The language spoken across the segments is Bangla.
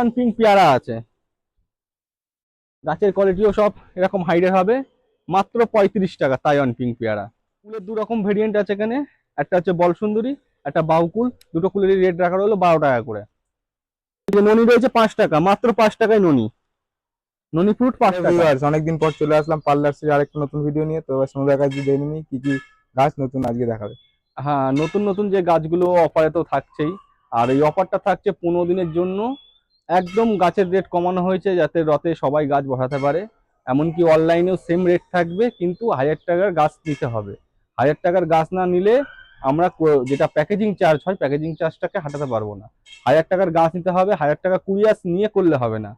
পিঙ্ক পেয়ারা আছে। গাছের কোয়ালিটিও সব এরকম হাইডের হবে। মাত্র পঁয়ত্রিশ টাকা তাইওয়ান পিঙ্ক পেয়ারা। কুলের দু রকম ভেরিয়েন্ট আছে এখানে। একটা হচ্ছে বল সুন্দরী একটা বাউকুল। দুটো কুলেরই রেট রাখা হলো বারো টাকা করে। ননি রয়েছে পাঁচ টাকা মাত্র পাঁচ টাকায় ননি। ননি ফ্রুট পাঁচ টাকা। অনেকদিন পর চলে আসলাম পার্লার সির আরেকটা নতুন ভিডিও নিয়ে। তো এবার কাছে দেখে নিই কি কি গাছ নতুন আজকে দেখাবে। হ্যাঁ নতুন নতুন যে গাছগুলো অফারে তো থাকছেই। আর এই অফারটা থাকছে পনেরো দিনের জন্য। একদম গাছের রেট কমানো হয়েছে যাতে রথে সবাই গাছ বসাতে পারে। এমনকি অনলাইনেও সেম রেট থাকবে, কিন্তু হাজার টাকার গাছ নিতে হবে। হাজার টাকার গাছ না নিলে আমরা যেটা প্যাকেজিং চার্জ হয় প্যাকেজিং চার্জটাকে হাঁটাতে পারব না। হাজার টাকার গাছ নিতে হবে, হাজার টাকা কুরিয়াস নিয়ে করলে হবে না।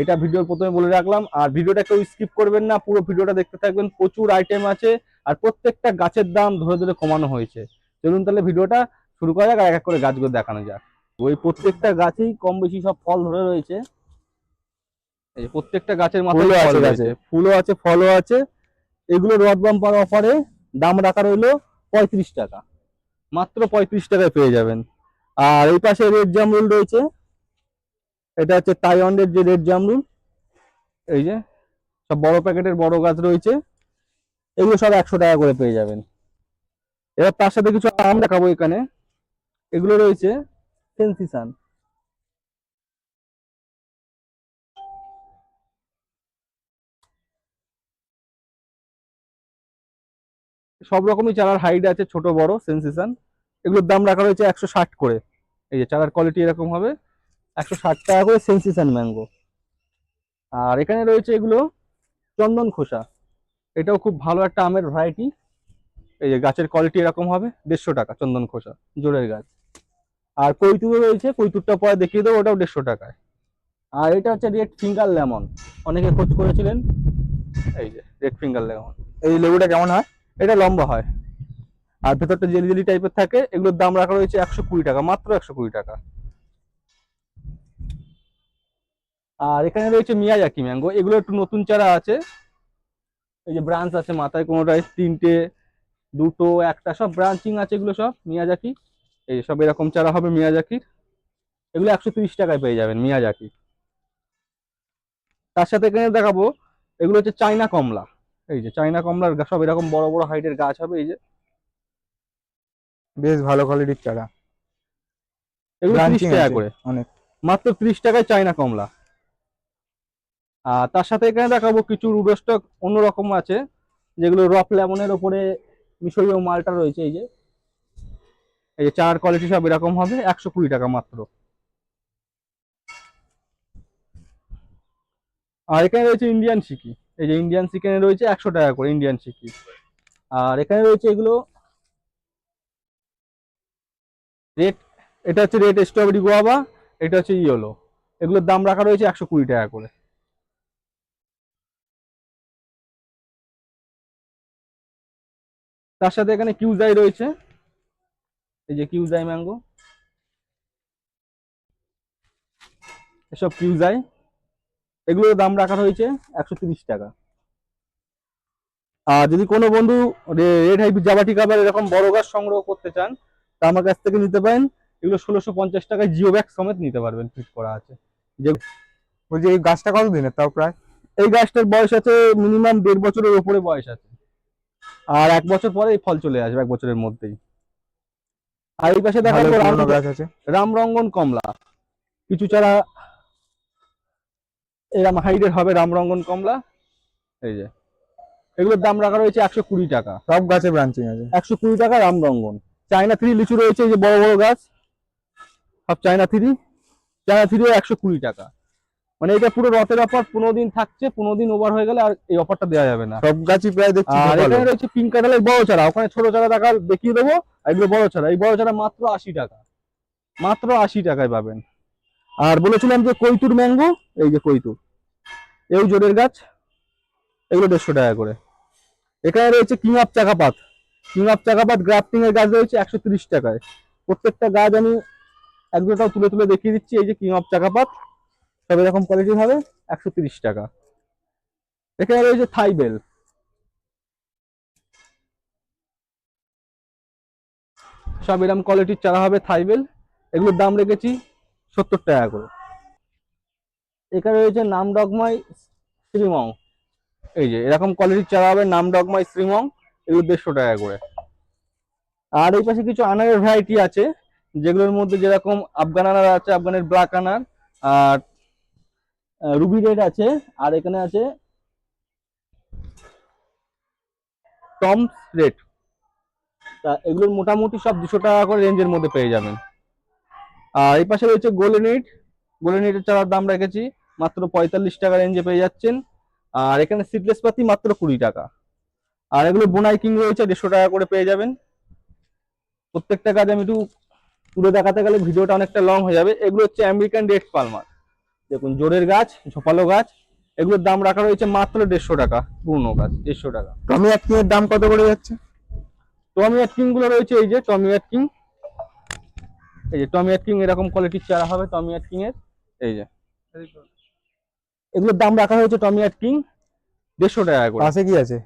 এটা ভিডিওর প্রথমে বলে রাখলাম। আর ভিডিওটা কেউ স্কিপ করবেন না, পুরো ভিডিওটা দেখতে থাকবেন। প্রচুর আইটেম আছে, আর প্রত্যেকটা গাছের দাম ধরে ধরে কমানো হয়েছে। চলুন তাহলে ভিডিওটা শুরু করা যাক, আর এক এক করে গাছগুলো দেখানো যাক। ওই প্রত্যেকটা গাছেই কম বেশি সব ফল ধরে রয়েছে। এই প্রত্যেকটা গাছের মাথায় ফল আছে ফুলও আছে ফলও আছে। এগুলো রড বাম্পার অফারে দাম রাখা রইল পঁয়ত্রিশ টাকা। মাত্র পঁয়ত্রিশ টাকায় পেয়ে যাবেন। আর এই পাশে রেড জামরুল রয়েছে। এটা হচ্ছে তাইওয়ানের যে রেড জামরুল। এই যে সব বড় প্যাকেটের বড় গাছ রয়েছে। এগুলো সব একশো টাকা করে পেয়ে যাবেন। এবার তার সাথে কিছু আম দেখাবো এখানে। এগুলো রয়েছে সেন্সিসান সব রকমই চারার হাইট আছে, ছোট, বড় সেন্সেশন এগুলোর দাম রাখা রয়েছে একশো ষাট করে। এই যে চারার কোয়ালিটি এরকম হবে, একশো ষাট টাকা করে সেন্সেশন ম্যাঙ্গো। আর এখানে রয়েছে এগুলো চন্দন খোসা। এটাও খুব ভালো একটা আমের ভ্যারাইটি এই যে গাছের কোয়ালিটি এরকম হবে, দেড়শো টাকা চন্দন খোসা জোরের গাছ। আর কৈতুরও রয়েছে কৈতুরটা পরে দেখিয়ে দেবো, ওটাও দেড়শো টাকায়। আর এটা হচ্ছে রেড ফিঙ্গার লেমন অনেকে খোঁজ করেছিলেন। এই যে রেড ফিঙ্গার লেমন এই লেবুটা কেমন হয়? এটা লম্বা হয়। আর ভেতরটা জেলি জেলি টাইপের থাকে। এগুলোর দাম রাখা রয়েছে একশো কুড়ি টাকা, মাত্র একশো কুড়ি টাকা। আর এখানে রয়েছে মিয়াজাকি ম্যাঙ্গো। এগুলো একটু নতুন চারা আছে। এই যে ব্রাঞ্চ আছে মাথায় কোনোটায় তিনটে, দুটো, একটা, সব ব্রাঞ্চিং আছে এগুলো সব মিয়াজাকি এই সব এরকম চারা হবে মিয়াজাকির এগুলো একশো তিরিশ টাকায় পেয়ে যাবেন মিয়াজাকি তার সাথে এখানে দেখাবো এগুলো হচ্ছে চাইনা কমলা। এই যে চাইনা কমলার সব এরকম বড় বড় হাইটের গাছ হবে এই যে। বেশ ভালো কোয়ালিটির চারা। এগুলো ত্রিশ টাকা করে। অনেক। মাত্র ত্রিশ টাকায় চাইনা কমলা। আর তার সাথে এখানে দেখাবো কিছু রুডো স্টক অন্যরকম আছে যেগুলো রক লেমনের ওপরে মিশরীয় মালটা রয়েছে এই যে। এই যে চার কোয়ালিটি সব এরকম হবে, একশো কুড়ি টাকা মাত্র। আর এখানে রয়েছে ইন্ডিয়ান সিকি এই যে ইন্ডিয়ান চিকেনে রয়েছে একশো টাকা করে ইন্ডিয়ান সিকি আর এখানে রয়েছে এগুলো রেড এটা হচ্ছে রেড স্ট্রবেরি গোয়াবা এটা হচ্ছে ইয়েলো এগুলোর দাম রাখা রয়েছে একশো কুড়ি টাকা করে। তার সাথে এখানে কিউজাই রয়েছে। এই যে কিউজাই ম্যাঙ্গো। এসব কিউজাই। এগুলোর দাম রাখা হয়েছে একশো টাকা। আর যদি কোনো বন্ধু রেড হাইব্রিড জাবাটি কাবার এরকম বড় গাছ সংগ্রহ করতে চান তা আমার কাছ থেকে নিতে পারেন। এগুলো ষোলোশো পঞ্চাশ টাকায় জিও ব্যাগ সমেত নিতে পারবেন ফিট করা আছে। যে বলছি এই গাছটা কত দিনের তাও প্রায়? এই গাছটার বয়স আছে মিনিমাম দেড় বছরের উপরে বয়স আছে। আর এক বছর পরে এই ফল চলে আসবে এক বছরের মধ্যেই। আর এই পাশে রাম- রামরঙ্গন কমলা। কিছু চারা এরম হাইডের হবে রামরঙ্গন কমলা। এই যে। এগুলোর দাম রাখা রয়েছে একশো কুড়ি টাকা। সব গাছে ব্রাঞ্চিং আছে। একশো কুড়ি টাকা রামরঙ্গন। চায়না থ্রি লিচু রয়েছে এই যে বড় বড় গাছ। সব চায়না থ্রি। চায়না থ্রি একশো কুড়ি টাকা। মানে এটা পুরো রথের অফার পনেরো দিন থাকছে পনেরো দিন ওভার হয়ে গেলে আর এই অফারটা দেওয়া যাবে না। সব গাছই প্রায় দেখছি আর এখানে রয়েছে পিঙ্ক কাটালের বড় চারা ওখানে ছোট চারা দেখার দেখিয়ে দেবো। এগুলো বড় ছাড়া, এই বড় ছাড়া মাত্র আশি টাকা। মাত্র আশি টাকায় পাবেন। আর বলেছিলাম যে কৈতুর ম্যাঙ্গো, এই যে কৈতুর। এই জোরের গাছ, এগুলো দেড়শো টাকা করে। এখানে রয়েছে king of Chakapat. King Chakapat grafting এর গাছ রয়েছে একশো তিরিশ টাকায়। প্রত্যেকটা গাছ আমি এক দুটাও তুলে তুলে দেখিয়ে দিচ্ছি, এই যে কিং অফ চাকাপাত। সব এরকম কোয়ালিটির হবে, একশো তিরিশ টাকা। এখানে রয়েছে থাইবেল সব এরকম কোয়ালিটির চারা হবে থাইবেল। এগুলোর দাম রেখেছি সত্তর টাকা করে। এখানে রয়েছে নাম ডগমাই শ্রীমং। এই যে, এরকম কোয়ালিটির চারা হবে নাম ডগমাই শ্রীমং, এগুলো দেড়শো টাকা করে। আর এই পাশে কিছু আনারের ভ্যারাইটি আছে, যেগুলোর মধ্যে যেরকম আফগান আনার আছে, আফগানের ব্ল্যাক আনার, আর রুবি রেড আছে, আর এখানে আছে টমস রেড তা এগুলোর মোটামুটি সব দুশো টাকা করে রেঞ্জের মধ্যে পেয়ে যাবেন। আর এই পাশে রয়েছে গোল্ডেন ইট গোল্ডেন ইটের চারার দাম রেখেছি, মাত্র পঁয়তাল্লিশ টাকা রেঞ্জে পেয়ে যাচ্ছেন। আর এখানে সিডলেস পাতি মাত্র কুড়ি টাকা। আর এগুলো বোনাই কিং রয়েছে, দেড়শো টাকা করে পেয়ে যাবেন। প্রত্যেকটা গাছ আমি একটু তুলে দেখাতে গেলে ভিডিওটা অনেকটা লং হয়ে যাবে। এগুলো হচ্ছে আমেরিকান রেড পালমার দেখুন, জোরের গাছ, ঝোপালো গাছ। এগুলোর দাম রাখা রয়েছে মাত্র দেড়শো টাকা, পুরনো গাছ, দেড়শো টাকা। অ্যাটকিং এর দাম কত করে যাচ্ছে? টমি কিংগুলো রয়েছে এই যে টমি কিং এই যে টমি কিং এরকম কোয়ালিটির চারা হবে টমি কিং এর। এই যে। এগুলোর দাম রাখা হয়েছে টমি কিং দেড়শো টাকা করে। পাশে কি আছে?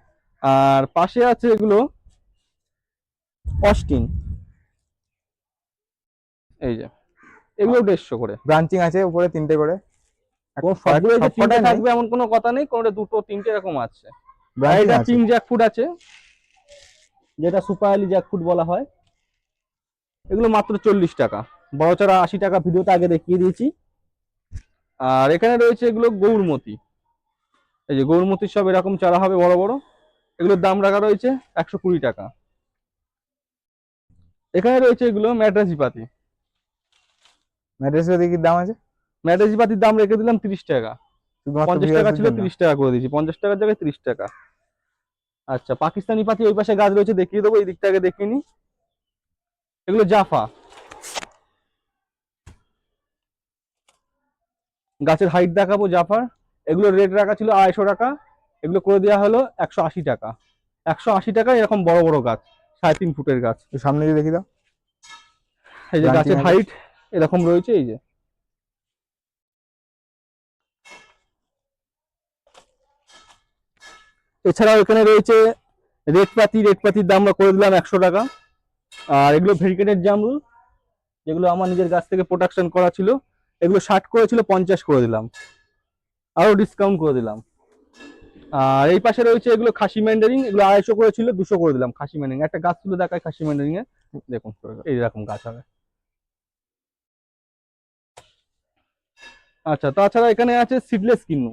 আর পাশে আছে এগুলো অস্টিন এই যে। এগুলো দেড়শো করে। ব্রাঞ্চিং আছে উপরে তিনটে করে। থাকবে এমন কোনো কথা নেই কোনটা দুটো তিনটে এরকম আছে। এটা আছে। জ্যাকফুট আছে। যেটা সুপার আলি জ্যাকফুট বলা হয়। এগুলো মাত্র চল্লিশ টাকা। বড় চারা আশি টাকা ভিডিওতে আগে দেখিয়ে দিয়েছি। আর এখানে রয়েছে এগুলো গৌরমতি। এই যে গৌরমতির সব এরকম চারা হবে বড় বড়। এগুলোর দাম রাখা রয়েছে একশো কুড়ি টাকা। এখানে রয়েছে এগুলো ম্যাড্রাসি পাতি। ম্যাট্রেসের কি দাম আছে? ম্যাড্রাসি পাতির দাম রেখে দিলাম তিরিশ টাকা। পঞ্চাশ টাকা ছিল। তিরিশ টাকা করে দিয়েছি। পঞ্চাশ টাকার জায়গায় তিরিশ টাকা। আচ্ছা পাকিস্তানি পাতি ওই পাশে গাছ রয়েছে দেখিয়ে দেবো এই দিকটাকে আগে দেখিয়ে নি। এগুলো জাফা। গাছের হাইট দেখাবো জাফার। এগুলো রেট রাখা ছিল আড়াইশো টাকা এগুলো করে দেওয়া হলো একশো আশি টাকা। একশো আশি টাকা এরকম বড় বড় গাছ সাড়ে তিন ফুটের গাছ। সামনে দিয়ে দেখি দাও। এই যে গাছের হাইট এরকম রয়েছে এই যে। এছাড়াও এখানে রয়েছে রেড পাতি, রেড পাতির দাম আমরা করে দিলাম একশো টাকা। আর এগুলো ভেরিকেটেড জামরুল, যেগুলো আমার নিজের গাছ থেকে প্রোডাকশন করা ছিল, এগুলো ষাট করেছিল পঞ্চাশ করে দিলাম। আরও ডিসকাউন্ট করে দিলাম। আর এই পাশে রয়েছে এগুলো খাসি ম্যান্ডারিং, এগুলো আড়াইশো করেছিল দুশো করে দিলাম খাসি ম্যান্ডারিং। একটা গাছ তুলে দেখায় খাসি ম্যান্ডারিং এর। দেখুন এইরকম গাছ হবে। আচ্ছা তাছাড়া এখানে আছে সিডলেস কিন্নু।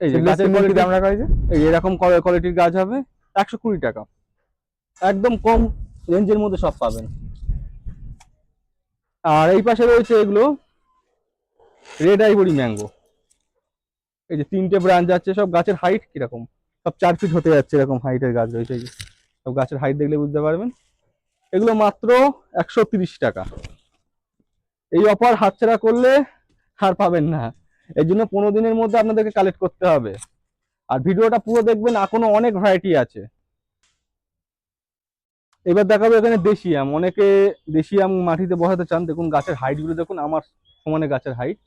এই যে গাছের এই এরকম কোয়ালিটির গাছ হবে একশো কুড়ি টাকা। একদম কম রেঞ্জের মধ্যে সব পাবেন। আর এই পাশে রয়েছে এগুলো রেড আইভরি ম্যাঙ্গো এই যে তিনটে ব্রাঞ্চ আছে সব গাছের হাইট কীরকম? সব চার ফিট হতে যাচ্ছে এরকম হাইটের গাছ রয়েছে এই সব গাছের হাইট দেখলে বুঝতে পারবেন। এগুলো মাত্র একশো তিরিশ টাকা। এই অফার হাতছাড়া করলে আর পাবেন না। এর জন্য পনেরো দিনের মধ্যে আপনাদেরকে কালেক্ট করতে হবে। আর ভিডিওটা পুরো দেখবেন, এখনও অনেক ভ্যারাইটি আছে। এবার দেখাবো এখানে দেশি আম। অনেকে দেশি আম মাটিতে বসাতে চান, দেখুন গাছের হাইটগুলো, দেখুন আমার সমানে গাছের হাইট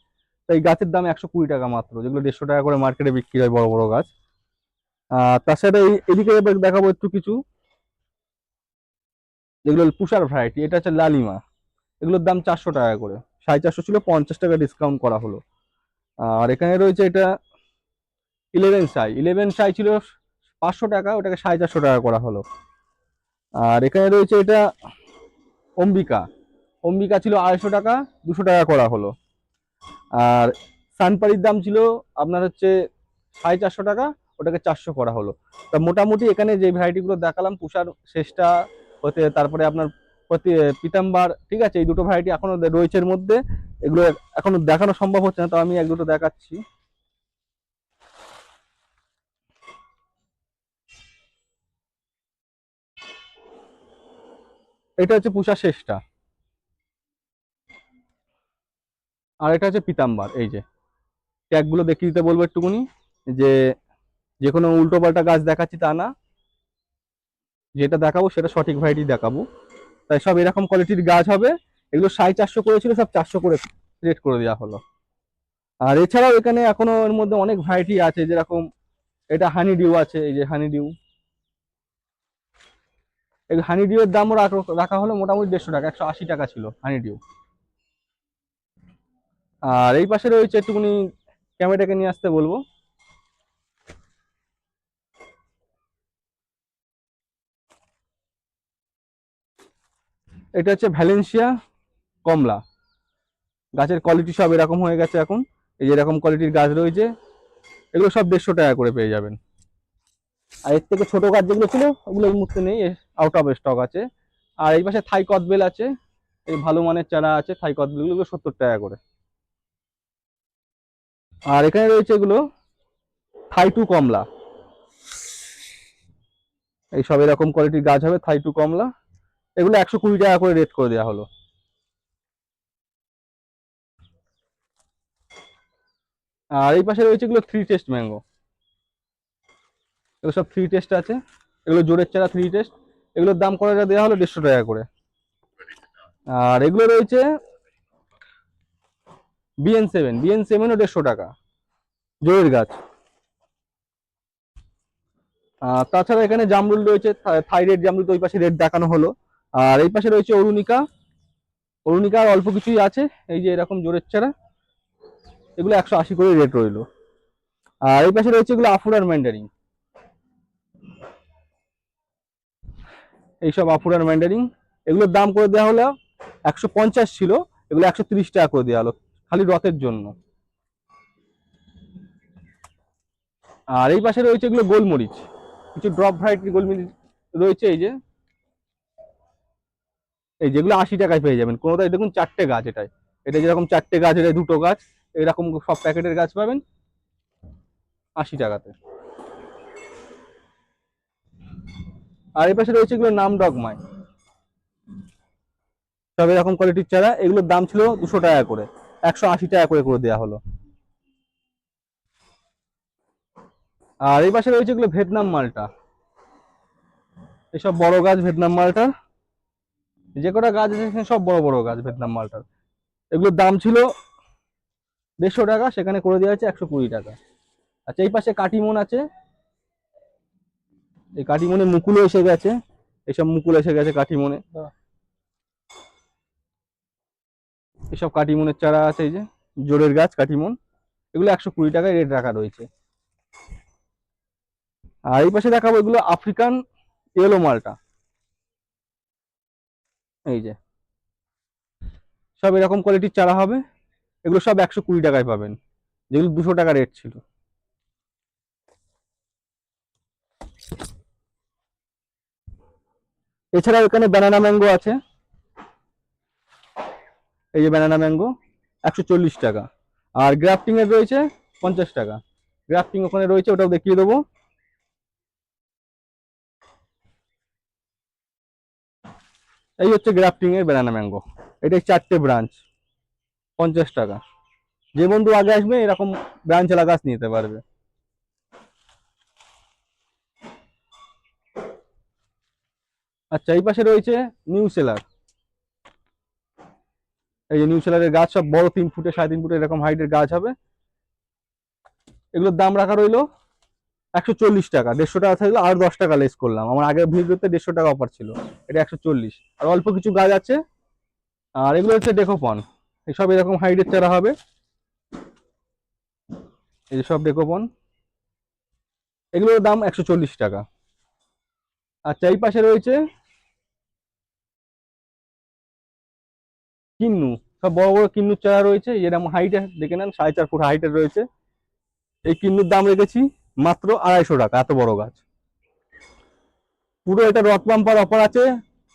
তাই গাছের দাম একশো কুড়ি টাকা মাত্র, যেগুলো দেড়শো টাকা করে মার্কেটে বিক্রি হয় বড় বড় গাছ। আর তাছাড়া এই এদিকে এবার দেখাবো একটু কিছু। যেগুলো পুষার ভ্যারাইটি এটা হচ্ছে লালিমা। এগুলোর দাম চারশো টাকা করে। সাড়ে চারশো ছিল, পঞ্চাশ টাকা ডিসকাউন্ট করা হলো। আর এখানে রয়েছে এটা ইলেভেন সাই ইলেভেন সাই ছিল পাঁচশো টাকা, ওটাকে সাড়ে চারশো টাকা করা হলো। আর এখানে রয়েছে এটা অম্বিকা। অম্বিকা ছিল আড়াইশো টাকা, দুশো টাকা করা হলো। আর সানপাড়ির দাম ছিল আপনার হচ্ছে সাড়ে চারশো টাকা, ওটাকে চারশো করা হলো। তা মোটামুটি এখানে যে ভ্যারাইটিগুলো দেখালাম পুষার শেষটা, হতে তারপরে আপনার পিতাম্বার, ঠিক আছে, এই দুটো ভ্যারাইটি এখনও রয়েছে এর মধ্যে। এগুলো এখনও দেখানো সম্ভব হচ্ছে না, তো আমি এক দুটো দেখাচ্ছি। এটা হচ্ছে পুষা শেষটা। আর এটা হচ্ছে পিতাম্বার, এই যে। ট্যাগগুলো দেখিয়ে দিতে বলব একটুকুনি, যে যে কোনো উল্টো পাল্টা গাছ দেখাচ্ছি তা না। যেটা দেখাবো সেটা সঠিক ভ্যারাইটি দেখাবো। তাই সব এরকম কোয়ালিটির গাছ হবে। এগুলো সাড়ে চারশো করেছিল, সব চারশো করে রেট করে দেওয়া হলো। আর এছাড়াও এখানে এখনও এর মধ্যে অনেক ভ্যারাইটি আছে, যেরকম এটা হানি ডিউ আছে, এই যে হানি ডিউ এই হানি ডিউর দামও রাখা হলো মোটামুটি দেড়শো টাকা, একশো আশি টাকা ছিল হানি ডিউ আর এই পাশে রয়েছে একটুখানি ক্যামেরাটাকে নিয়ে আসতে বলব। এটা হচ্ছে ভ্যালেন্সিয়া কমলা। গাছের কোয়ালিটি সব এরকম হয়ে গেছে এখন। এই যে এরকম কোয়ালিটির গাছ রয়েছে, এগুলো সব দেড়শো টাকা করে পেয়ে যাবেন। আর এর থেকে ছোটো গাছ যেগুলো ছিল, ওগুলো এই মুহূর্তে নেই আউট অফ স্টক আছে। আর এই পাশে থাই কদবেল আছে, এই ভালো মানের চারা আছে থাই কদবেলগুলো সত্তর টাকা করে। আর এখানে রয়েছে এগুলো থাই টু কমলা। এই সব এরকম কোয়ালিটির গাছ হবে থাই টু কমলা। এগুলো একশো কুড়ি টাকা করে রেট করে দেওয়া হলো। আর এই পাশে রয়েছে এগুলো থ্রি টেস্ট ম্যাঙ্গো এগুলো সব থ্রি টেস্ট আছে। এগুলো জোরের চারা থ্রি টেস্ট এগুলোর দাম করে দেওয়া হলো? দেড়শো টাকা করে। আর এগুলো রয়েছে বিএন সেভেন বিএন সেভেনও দেড়শো টাকা। জোরের গাছ। তাছাড়া এখানে জামরুল রয়েছে। থাইরয়েড জামরুল তো ওই পাশে রেট দেখানো হলো। আর এই পাশে রয়েছে অরুণিকা। অরুণিকা আর অল্প কিছুই আছে, এই যে এরকম জোরের চারা এগুলো একশো আশি করে রেট রইল। আর এই পাশে রয়েছে এগুলো আফুরার ম্যান্ডারিং এইসব আফুরার ম্যান্ডারিং এগুলোর দাম করে দেওয়া হলো একশো পঞ্চাশ ছিল, এগুলো একশো তিরিশ টাকা করে দেওয়া হলো, খালি রথের জন্য। আর এই পাশে রয়েছে এগুলো গোলমরিচ। কিছু ড্রপ ভ্যারাইটির গোলমরিচ রয়েছে এই যে। এই যেগুলো আশি টাকায় পেয়ে যাবেন। কোনোটাই, দেখুন চারটে গাছ এটাই এটা যেরকম চারটে গাছ, এটা দুটো গাছ, এরকম সব প্যাকেটের গাছ পাবেন আশি টাকাতে। আর এই পাশে রয়েছে এগুলো নাম ডগমাই। সব এরকম কোয়ালিটির চারা, এগুলোর দাম ছিল দুশো টাকা করে, একশো আশি টাকা করে করে দেওয়া হলো। আর এই পাশে রয়েছে এগুলো ভিয়েতনাম মালটা। এসব বড় গাছ ভিয়েতনাম মালটার যে কটা গাছ আছে সব বড় বড় গাছ ভিয়েতনাম মালটার এগুলোর দাম ছিল দেড়শো টাকা, সেখানে করে দেওয়া হয়েছে একশো কুড়ি টাকা। আচ্ছা এই পাশে কাটিমন আছে। এই কাটিমনে মুকুলও এসে গেছে। এইসব মুকুল এসে গেছে কাটিমনে। এসব কাটিমনের চারা আছে, এই যে জোরের গাছ, কাটিমন। এগুলো একশো কুড়ি টাকায় রেট রাখা রয়েছে। আর এই পাশে দেখাবো এগুলো আফ্রিকান ইয়েলো মালটা। এই যে। সব এরকম কোয়ালিটির চারা হবে। এগুলো সব একশো কুড়ি টাকায় পাবেন। যেগুলো দুশো টাকা রেট ছিল। এছাড়া এখানে ব্যানানা ম্যাঙ্গো আছে। এই যে ব্যানানা ম্যাঙ্গো একশো চল্লিশ টাকা। আর গ্রাফটিং এর রয়েছে পঞ্চাশ টাকা। গ্রাফটিং ওখানে রয়েছে, ওটাও দেখিয়ে দেবো। এই হচ্ছে গ্রাফটিং এর ব্যানানা ম্যাঙ্গো এটাই চারটে ব্রাঞ্চ পঞ্চাশ টাকা। যে বন্ধু আগে আসবে, এরকম ব্রাঞ্চ গাছ নিতে পারবে। আচ্ছা এই পাশে রয়েছে নিউ সেলার এই যে নিউ সেলারের গাছ সব বড় তিন ফুটে, সাড়ে তিন ফুটে এরকম হাইটের গাছ হবে। এগুলোর দাম রাখা রইল একশো চল্লিশ টাকা, দেড়শো টাকা থাকলে আর দশ টাকা লেস করলাম। আমার আগের ভিডিওতে দেড়শো টাকা অফার ছিল, এটা একশো চল্লিশ। আর অল্প কিছু গাছ আছে, আর এগুলো হচ্ছে ডেকোপন। এসব এরকম হাইটের চারা হবে। এই সব ডেকোপন। এগুলোর দাম একশো চল্লিশ টাকা। আচ্ছা এই পাশে রয়েছে কিন্নু। সব বড় বড় কিন্নুর চারা রয়েছে এরকম হাইটে দেখে নেন, সাড়ে চার ফুট হাইটের রয়েছে। এই কিন্নুর দাম রেখেছি। মাত্র আড়াইশো টাকা, এত বড় গাছ। পুরো এটা রথ বাম্পার অফার আছে,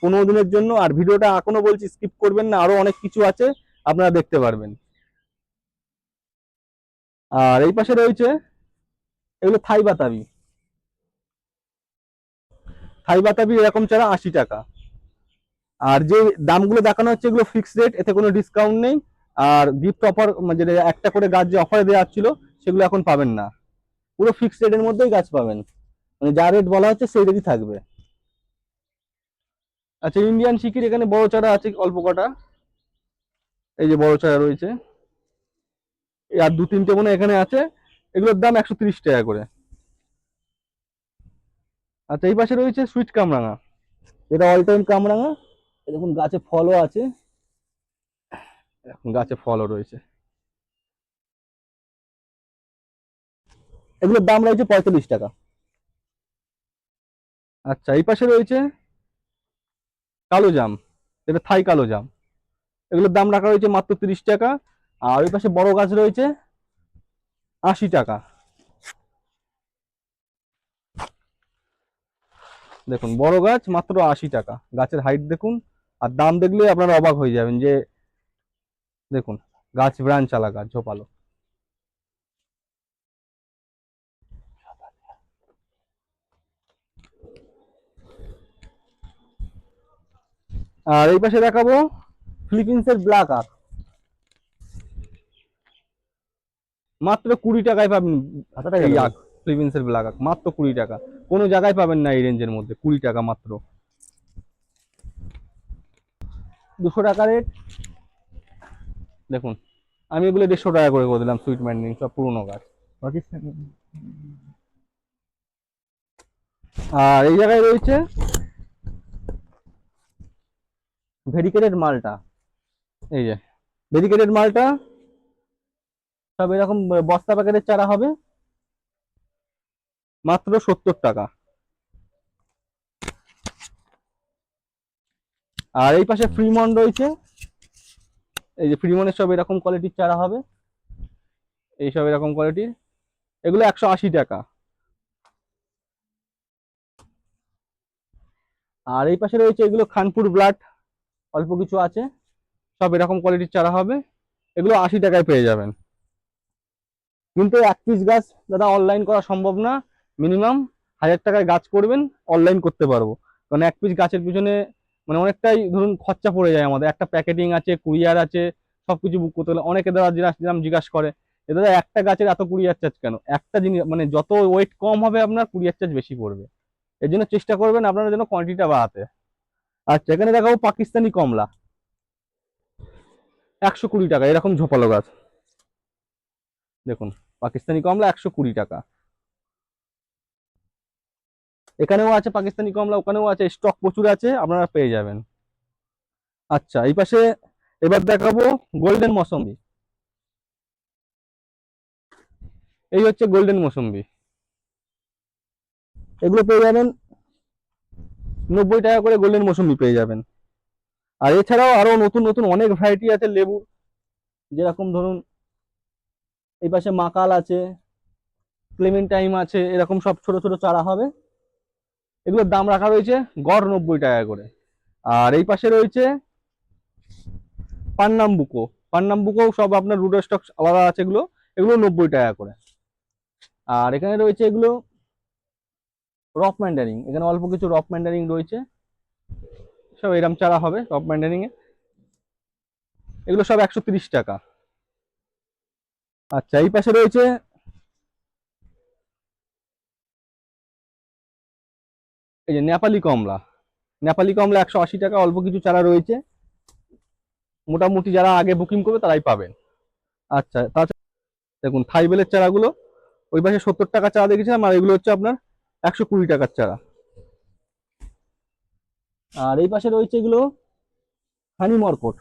পনেরো দিনের জন্য, আর ভিডিওটা এখনও বলছি, স্কিপ করবেন না, আরও অনেক কিছু আছে, আপনারা দেখতে পারবেন। আর এই পাশে রয়েছে, এগুলো থাই বাতাবি। থাই বাতাবি এরকম চারা আশি টাকা। আর যে দামগুলো দেখানো হচ্ছে, এগুলো ফিক্সড রেট এতে কোনো ডিসকাউন্ট নেই। আর গিফট অফার মানে একটা করে গাছ যে অফারে দেওয়া হচ্ছিল, সেগুলো এখন পাবেন না। পুরো ফিক্সড রেটের মধ্যেই গাছ পাবেন। মানে যা রেট বলা হচ্ছে সেই রেটই থাকবে। আচ্ছা ইন্ডিয়ান শিকির এখানে বড় চারা আছে অল্প কটা। এই যে বড় চারা রয়েছে। আর দু তিনটে মনে এখানে আছে। এগুলোর দাম একশো টাকা করে। আচ্ছা এই পাশে রয়েছে সুইট কামরাঙা। এটা অল টাইম কামরাঙা। দেখুন, গাছে ফলও আছে। এখন গাছে ফলও রয়েছে। এগুলোর দাম রয়েছে পঁয়তাল্লিশ টাকা। আচ্ছা এই পাশে রয়েছে কালো জাম, এটা থাই কালো জাম। এগুলোর দাম রাখা হয়েছে মাত্র তিরিশ টাকা, আর ওই পাশে বড় গাছ রয়েছে আশি টাকা। দেখুন, বড় গাছ মাত্র আশি টাকা। গাছের হাইট দেখুন, আর দাম দেখলে আপনারা অবাক হয়ে যাবেন যে, দেখুন, গাছ ব্রাঞ্চ আলা গাছ ঝোপালো। আর এই পাশে দেখাবো ফিলিপিন্সের ব্ল্যাক আক মাত্র কুড়ি টাকায় পাবেন এই? আখ ফিলিপিন্সের ব্ল্যাক আক মাত্র কুড়ি টাকা। কোনো জায়গায় পাবেন না এই রেঞ্জের মধ্যে কুড়ি টাকা মাত্র। দুশো টাকা রেট দেখুন আমি এগুলো দেড়শো টাকা করে করে দিলাম সুইট ম্যান্ডিং সব পুরোনো গাছ পাকিস্তান। আর এই জায়গায় রয়েছে ভেরিকেটেড মালটা। এই যে, ভেরিকেটেড মালটা, সব এরকম বস্তা প্যাকেটের চারা হবে। মাত্র সত্তর টাকা। আর এই পাশে ফ্রিমন রয়েছে। এই যে ফ্রিমনের সব এরকম কোয়ালিটির চারা হবে। এই সব এরকম কোয়ালিটির এগুলো একশো আশি টাকা। আর এই পাশে রয়েছে এগুলো খানপুর ব্লাড। অল্প কিছু আছে, সব এরকম কোয়ালিটির চারা হবে, এগুলো আশি টাকায় পেয়ে যাবেন। কিন্তু এক পিস গাছ দাদা অনলাইন করা সম্ভব না মিনিমাম হাজার টাকায় গাছ করবেন অনলাইন করতে পারব। কারণ এক পিস গাছের পিছনে মানে অনেকটাই ধরুন খরচা পড়ে যায় আমাদের। একটা প্যাকেটিং আছে, কুরিয়ার আছে সব কিছু বুক করতে হলে। অনেকে দাদা যেরকম জিজ্ঞাসা করে, যে দাদা একটা গাছের এত কুরিয়ার চার্জ কেন? একটা জিনিস মানে যত ওয়েট কম হবে আপনার, কুরিয়ার চার্জ বেশি পড়বে। এর জন্য চেষ্টা করবেন আপনারা যেন কোয়ান্টিটিটা বাড়াতে। আচ্ছা এখানে দেখাবো পাকিস্তানি কমলা। একশো কুড়ি টাকা, এরকম ঝোপালো গাছ। দেখুন, পাকিস্তানি কমলা একশো কুড়ি টাকা। এখানেও আছে পাকিস্তানি কমলা, ওখানেও আছে, স্টক প্রচুর আছে, আপনারা পেয়ে যাবেন। আচ্ছা এই পাশে এবার দেখাবো গোল্ডেন মৌসম্বি। এই হচ্ছে গোল্ডেন মৌসম্বি। এগুলো পেয়ে যাবেন নব্বই টাকা করে গোল্ডেন মৌসুমি পেয়ে যাবেন। আর এছাড়াও আরও নতুন নতুন অনেক ভ্যারাইটি আছে লেবু। যেরকম ধরুন, এই পাশে মাকাল আছে ক্লেমেন্টাইম আছে, এরকম সব ছোট ছোট চারা হবে। এগুলোর দাম রাখা রয়েছে গড় নব্বই টাকা করে। আর এই পাশে রয়েছে পান্নাম্বুকো। পান্নাম্বুকো সব আপনার রুডো স্টক আলাদা আছে এগুলো। এগুলো নব্বই টাকা করে। আর এখানে রয়েছে এগুলো রক ম্যান্ডারিং, এখানে অল্প কিছু রক ম্যান্ডারিং রয়েছে। সব এরম চারা হবে রক ম্যান্ডারিং এ। এগুলো সব একশো টাকা। আচ্ছা এই পাশে রয়েছে এই যে নেপালি কমলা। নেপালি কমলা একশো আশি টাকা, অল্প কিছু চারা রয়েছে। মোটামুটি যারা আগে বুকিং করবে তারাই পাবেন। আচ্ছা তাছাড়া দেখুন, থাইবেলের চারাগুলো, ওই পাশে সত্তর টাকা চারা দেখেছিলাম, আর এগুলো হচ্ছে আপনার একশো কুড়ি টাকার চারা। আর এই পাশে রয়েছে এগুলো হানি মরকট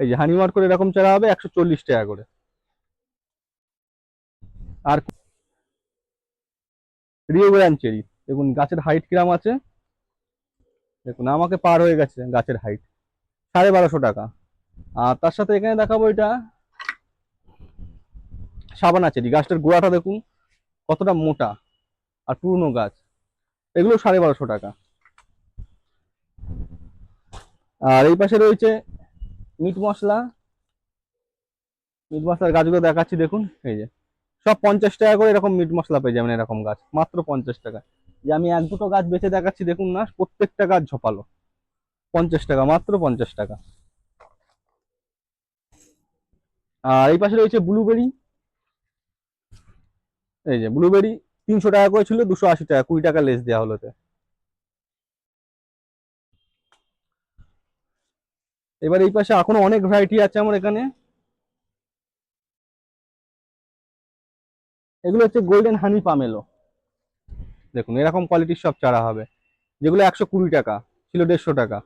এই যে হানি মরকট এরকম চারা হবে একশো চল্লিশ টাকা করে। আর রিও গ্র্যান্ড চেরি দেখুন, গাছের হাইট কিরাম আছে? দেখুন, আমাকে পার হয়ে গেছে গাছের হাইট সাড়ে বারোশো টাকা। আর তার সাথে এখানে দেখাবো এটা সাবানা চেরি গাছটার গোড়াটা দেখুন, কতটা মোটা। আর পুরনো গাছ। এগুলো সাড়ে বারোশো টাকা। আর এই পাশে রয়েছে মিট মশলা। মিট মশলার গাছগুলো দেখাচ্ছি, দেখুন, এই যে। সব পঞ্চাশ টাকা করে এরকম মিট মশলা পেয়ে যাবেন এরকম গাছ, মাত্র পঞ্চাশ টাকা। যে আমি এক দুটো গাছ বেছে দেখাচ্ছি, দেখুন না, প্রত্যেকটা গাছ ঝোপালো। পঞ্চাশ টাকা, মাত্র পঞ্চাশ টাকা। আর এই পাশে রয়েছে ব্লুবেরি। এই যে, ব্লুবেরি তিনশো টাকা করে ছিল, দুশো আশি টাকা, কুড়ি টাকা লেস দেওয়া হলো এবার এই পাশে এখনও অনেক ভ্যারাইটি আছে আমার এখানে। এগুলো হচ্ছে গোল্ডেন হানি পামেলো দেখুন, এরকম কোয়ালিটির সব চারা হবে। যেগুলো একশো কুড়ি টাকা, ছিল দেড়শো টাকা।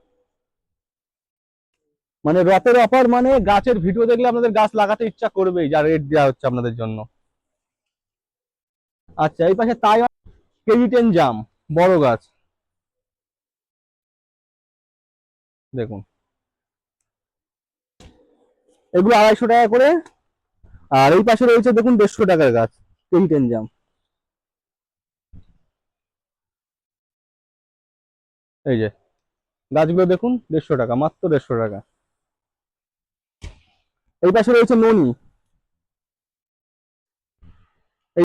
মানে রথের অফার মানে গাছের ভিডিও দেখলে আপনাদের গাছ লাগাতে ইচ্ছা করবেই, যা রেট দেওয়া হচ্ছে আপনাদের জন্য। আচ্ছা এই পাশে তাই কেজি টেন জাম, বড় গাছ। দেখুন। এগুলো আড়াইশো টাকা করে। আর এই পাশে রয়েছে, দেখুন, দেড়শো টাকার গাছ, কেজি টেন জাম। এই যে, গাছগুলো দেখুন, দেড়শো টাকা, মাত্র দেড়শো টাকা। এই পাশে রয়েছে ননি এই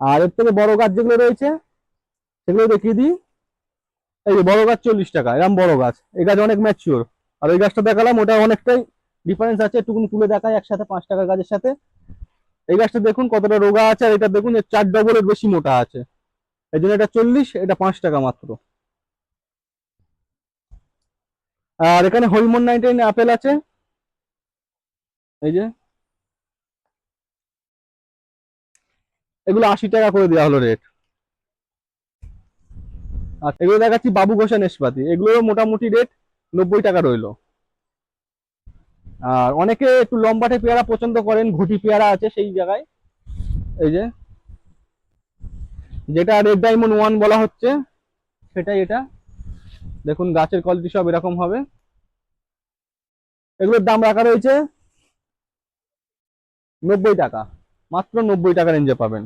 আর এর থেকে বড় গাছ যেগুলো রয়েছে, সেগুলো দেখিয়ে দিই। এই বড় গাছ চল্লিশ টাকা এরকম বড় গাছ। এই গাছ অনেক ম্যাচিওর আর ওই গাছটা দেখালাম, ওটা অনেকটাই ডিফারেন্স আছে, একটুকুনি তুলে দেখায় একসাথে পাঁচ টাকার গাছের সাথে। এই গাছটা দেখুন কতটা রোগা আছে, আর এটা দেখুন এর চার ডবলের বেশি মোটা আছে। এই জন্য এটা চল্লিশ, এটা পাঁচ টাকা মাত্র। আর এখানে হলমন নাইনটিন আপেল আছে। এই যে এগুলো আশি টাকা করে দেওয়া হলো রেট আর এগুলো দেখাচ্ছি বাবু ঘোষা নেশপাতি এগুলোরও মোটামুটি রেট নব্বই টাকা রইল। আর অনেকে একটু লম্বাটে পেয়ারা পছন্দ করেন, ঘুটি পেয়ারা আছে সেই জায়গায়। এই যে, যেটা রেড ডায়মন্ড ওয়ান বলা হচ্ছে, সেটাই এটা। দেখুন, গাছের কোয়ালিটি সব এরকম হবে। এগুলোর দাম রাখা রয়েছে নব্বই টাকা। মাত্র নব্বই টাকা রেঞ্জে পাবেন।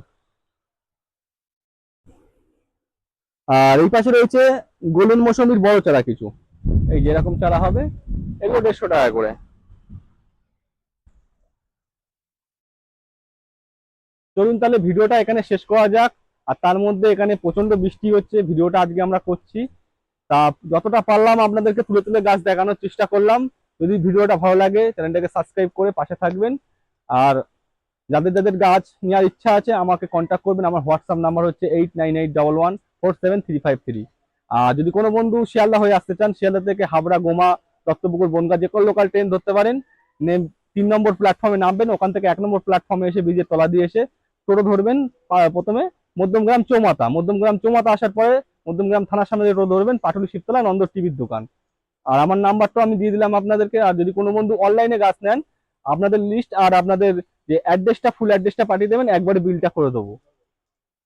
আর এই পাশে রয়েছে গোল্ডেন মৌসুমির বড় চারা কিছু। এই যে এরকম চারা হবে, এগুলো দেড়শো টাকা করে। চলুন তাহলে ভিডিওটা এখানে শেষ করা যাক, আর তার মধ্যে এখানে প্রচণ্ড বৃষ্টি হচ্ছে, ভিডিওটা আজকে আমরা করছি। তা যতটা পারলাম আপনাদেরকে তুলে তুলে গাছ দেখানোর চেষ্টা করলাম। যদি ভিডিওটা ভালো লাগে, চ্যানেলটাকে সাবস্ক্রাইব করে পাশে থাকবেন। আর যাদের যাদের গাছ নেওয়ার ইচ্ছা আছে, আমাকে কন্ট্যাক্ট করবেন। আমার হোয়াটসঅ্যাপ নাম্বার হচ্ছে eight nine eight double one four seven three five three আর যদি কোনো বন্ধু শিয়ালদা হয়ে আসতে চান, শিয়ালদা থেকে হাবড়া, গোমা দত্তপুকুর বনগা যে কোনো লোকাল ট্রেন ধরতে পারেন। তিন নম্বর প্ল্যাটফর্মে নামবেন, ওখান থেকে এক নম্বর প্ল্যাটফর্মে এসে ব্রিজের তলা দিয়ে এসে টোটো ধরবেন প্রথমে মধ্যমগ্রাম চৌমাথা। মধ্যমগ্রাম চৌমাতা আসার পরে মধ্যমগ্রাম থানার সামনে টোটো ধরবেন, পাটুলি শিবতলা নন্দ টিভির দোকান। আর আমার নাম্বারটা আমি দিয়ে দিলাম আপনাদেরকে। আর যদি কোনো বন্ধু অনলাইনে গাছ নেন, আপনাদের লিস্ট আর আপনাদের যে অ্যাড্রেসটা ফুল অ্যাড্রেসটা পাঠিয়ে দেবেন, একবারে বিলটা করে দেবো।